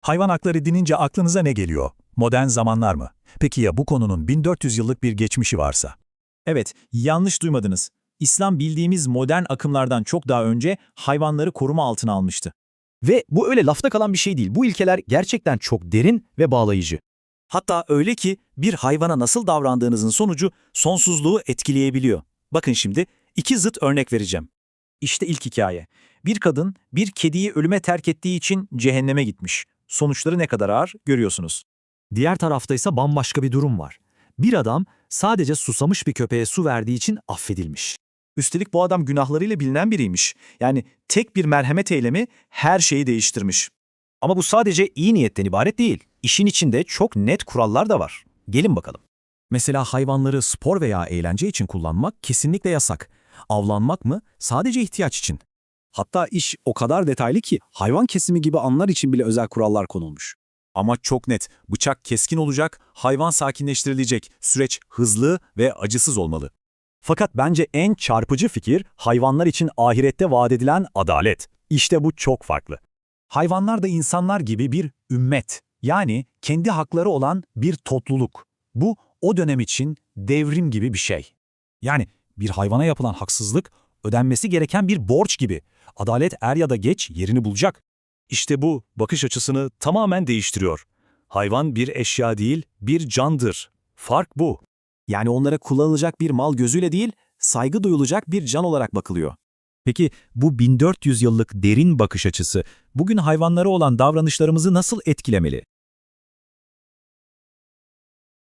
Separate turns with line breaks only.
Hayvan hakları denince aklınıza ne geliyor? Modern zamanlar mı? Peki ya bu konunun 1400 yıllık bir geçmişi varsa?
Evet, yanlış duymadınız. İslam bildiğimiz modern akımlardan çok daha önce hayvanları koruma altına almıştı.
Ve bu öyle lafta kalan bir şey değil. Bu ilkeler gerçekten çok derin ve bağlayıcı.
Hatta öyle ki bir hayvana nasıl davrandığınızın sonucu sonsuzluğu etkileyebiliyor. Bakın şimdi iki zıt örnek vereceğim.
İşte ilk hikaye. Bir kadın bir kediyi ölüme terk ettiği için cehenneme gitmiş. Sonuçları ne kadar ağır görüyorsunuz.
Diğer tarafta ise bambaşka bir durum var. Bir adam sadece susamış bir köpeğe su verdiği için affedilmiş.
Üstelik bu adam günahlarıyla bilinen biriymiş. Yani tek bir merhamet eylemi her şeyi değiştirmiş.
Ama bu sadece iyi niyetten ibaret değil. İşin içinde çok net kurallar da var. Gelin bakalım. Mesela hayvanları spor veya eğlence için kullanmak kesinlikle yasak. Avlanmak mı? Sadece ihtiyaç için.
Hatta iş o kadar detaylı ki hayvan kesimi gibi anlar için bile özel kurallar konulmuş.
Ama çok net, bıçak keskin olacak, hayvan sakinleştirilecek, süreç hızlı ve acısız olmalı.
Fakat bence en çarpıcı fikir hayvanlar için ahirette vaat edilen adalet. İşte bu çok farklı.
Hayvanlar da insanlar gibi bir ümmet, yani kendi hakları olan bir topluluk. Bu o dönem için devrim gibi bir şey.
Yani bir hayvana yapılan haksızlık ödenmesi gereken bir borç gibi. Adalet er ya da geç yerini bulacak.
İşte bu bakış açısını tamamen değiştiriyor. Hayvan bir eşya değil, bir candır. Fark bu.
Yani onlara kullanılacak bir mal gözüyle değil, saygı duyulacak bir can olarak bakılıyor.
Peki bu 1400 yıllık derin bakış açısı bugün hayvanlara olan davranışlarımızı nasıl etkilemeli?